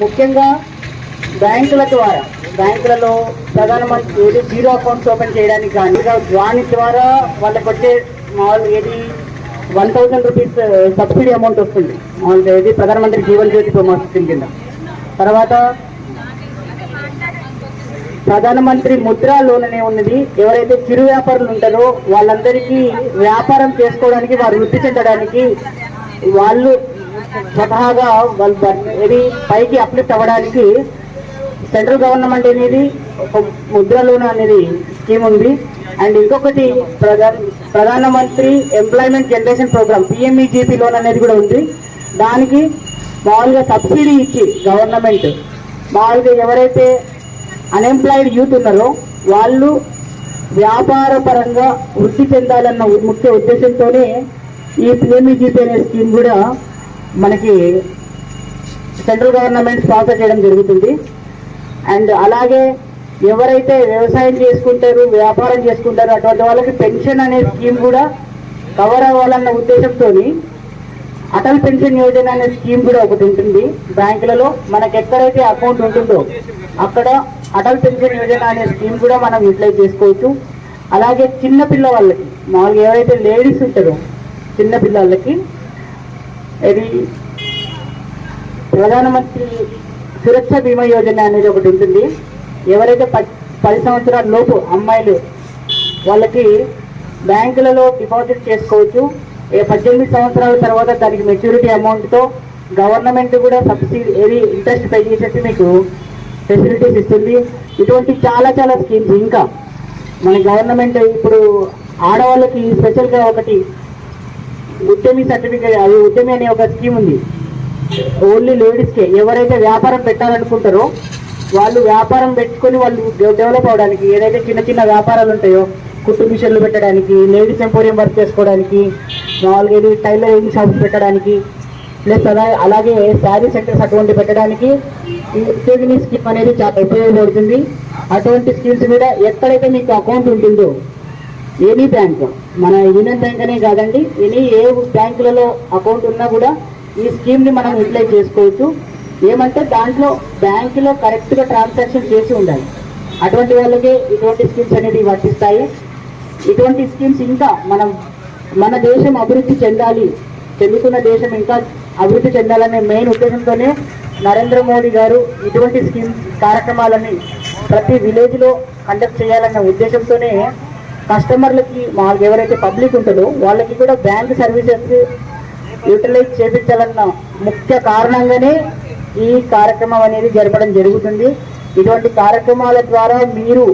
ముఖ్యంగా బ్యాంకుల ద్వారా బ్యాంకులలో ప్రధానమంత్రి ఏది జీరో అకౌంట్స్ ఓపెన్ చేయడానికి కానీ ఇంకా దాని ద్వారా వాళ్ళకి వచ్చే మామూలు ఏది one thousand rupees subsidy amount వస్తుంది. మామూలుగా ఏది ప్రధానమంత్రి జీవన్ జ్యోతి ప్రమో స్కీమ్ కింద. తర్వాత ప్రధానమంత్రి ముద్రా లోన్ అనే ఉన్నది. ఎవరైతే చిరు వ్యాపారులు ఉంటారో వాళ్ళందరికీ వ్యాపారం చేసుకోవడానికి వారు వృద్ధి చెందడానికి వాళ్ళు స్వతహాగా వాళ్ళు ఇది పైకి అప్లిఫ్ట్ అవ్వడానికి సెంట్రల్ గవర్నమెంట్ అనేది ఒక ముద్ర లోన్ అనేది స్కీమ్ ఉంది. అండ్ ఇంకొకటి ప్రధాన ప్రధానమంత్రి employment generation programme PMEGP loan అనేది కూడా ఉంది. దానికి మామూలుగా సబ్సిడీ ఇచ్చి గవర్నమెంట్ మామూలుగా ఎవరైతే అన్ఎంప్లాయిడ్ యూత్ ఉన్నారో వాళ్ళు వ్యాపార పరంగా వృద్ధి చెందాలన్న ముఖ్య ఉద్దేశంతోనే ఈ పిఎంఈజీపీ అనే స్కీమ్ కూడా మనకి సెంట్రల్ గవర్నమెంట్ స్పాన్సర్ చేయడం జరుగుతుంది. అండ్ అలాగే ఎవరైతే వ్యవసాయం చేసుకుంటారు వ్యాపారం చేసుకుంటారో అటువంటి వాళ్ళకి పెన్షన్ అనే స్కీమ్ కూడా కవర్ అవ్వాలన్న ఉద్దేశంతో అటల్ పెన్షన్ యోజన అనే స్కీమ్ కూడా ఒకటి ఉంటుంది. బ్యాంకులలో మనకి ఎక్కడైతే అకౌంట్ ఉంటుందో అక్కడ అటల్ పెన్షన్ యోజన అనే స్కీమ్ కూడా మనం యూటిలైజ్ చేసుకోవచ్చు. అలాగే చిన్నపిల్ల వాళ్ళకి మామూలుగా ఎవరైతే లేడీస్ ఉంటారో చిన్న పిల్లలకి ఇది ప్రధానమంత్రి సురక్ష బీమా యోజన అనేది ఒకటి ఉంటుంది. ఎవరైతే ప- పది సంవత్సరాల లోపు అమ్మాయిలు వాళ్ళకి బ్యాంకులలో డిపాజిట్ చేసుకోవచ్చు. పద్దెనిమిది సంవత్సరాల తర్వాత దానికి మెచ్యూరిటీ అమౌంట్తో గవర్నమెంట్ కూడా సబ్సిడీ ఏది ఇంట్రెస్ట్ పే చేసేసి మీకు ఫెసిలిటీస్ ఇస్తుంది. ఇటువంటి చాలా చాలా స్కీమ్స్ ఇంకా మన గవర్నమెంట్ ఇప్పుడు ఆడవాళ్ళకి స్పెషల్గా ఒకటి ఉద్యమి సర్టిఫికేట్ అది ఉద్యమి అనే ఒక స్కీమ్ ఉంది. ఓన్లీ లేడీస్కే ఎవరైతే వ్యాపారం పెట్టాలనుకుంటారో వాళ్ళు వ్యాపారం పెట్టుకొని వాళ్ళు డెవలప్ అవడానికి ఏదైతే చిన్న చిన్న వ్యాపారాలు ఉంటాయో కుట్టు మిషన్లు పెట్టడానికి లేడీస్ ఎంపోరియం వర్క్ చేసుకోవడానికి మామూలుగా ఇది టైలరింగ్ షాప్స్ పెట్టడానికి ప్లస్ అలా అలాగే శారీ సెంటర్స్ అటువంటి పెట్టడానికి ఈ ఉద్యోగిని స్కీమ్ అనేది చాలా ఉపయోగపడుతుంది. అటువంటి స్కీమ్స్ మీద ఎక్కడైతే మీకు అకౌంట్ ఉంటుందో ఎనీ బ్యాంక్ మన యూనియన్ బ్యాంక్ అనే కాదండి ఎనీ ఏ బ్యాంకులలో అకౌంట్ ఉన్నా కూడా ఈ స్కీమ్ని మనం యూటిలైజ్ చేసుకోవచ్చు. ఏమంటే దాంట్లో బ్యాంకులో కరెక్ట్గా ట్రాన్సాక్షన్ చేసి ఉండాలి. అటువంటి వాళ్ళకే ఇటువంటి స్కీమ్స్ అనేది వర్తిస్తాయి. ఇటువంటి స్కీమ్స్ ఇంకా మనం మన దేశం అభివృద్ధి చెందాలి చెందుతున్న దేశం ఇంకా అభివృద్ధి చెందాలనే మెయిన్ ఉద్దేశంతోనే నరేంద్ర మోడీ గారు ఇటువంటి స్కీమ్ కార్యక్రమాలని ప్రతి విలేజ్లో కండక్ట్ చేయాలన్న ఉద్దేశంతోనే కస్టమర్లకి మాకు ఎవరైతే పబ్లిక్ ఉంటుందో వాళ్ళకి కూడా బ్యాంక్ సర్వీసెస్ యూటిలైజ్ చేపించాలన్న ముఖ్య కారణంగానే ఈ కార్యక్రమం అనేది జరపడం జరుగుతుంది. ఇటువంటి కార్యక్రమాల ద్వారా మీరు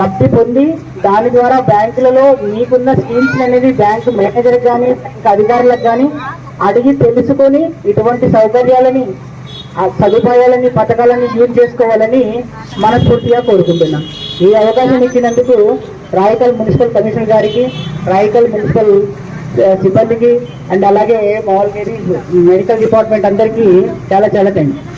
లబ్ధి పొంది దాని ద్వారా బ్యాంకులలో మీకున్న స్కీమ్స్ అనేది బ్యాంకు మేనేజర్ కానీ అధికారులకు కానీ అడిగి తెలుసుకొని ఇటువంటి సౌకర్యాలని ఆ సదుపాయాలని పథకాలని యూజ్ చేసుకోవాలని మనస్ఫూర్తిగా కోరుకుంటున్నాం. ఈ అవకాశం ఇచ్చినందుకు రాయకల్ మున్సిపల్ కమిషనర్ గారికి రాయకల్ మున్సిపల్ సిబ్బందికి అండ్ అలాగే మామూలుగా మెడికల్ డిపార్ట్మెంట్ అందరికీ చాలా చాలా థ్యాంక్స్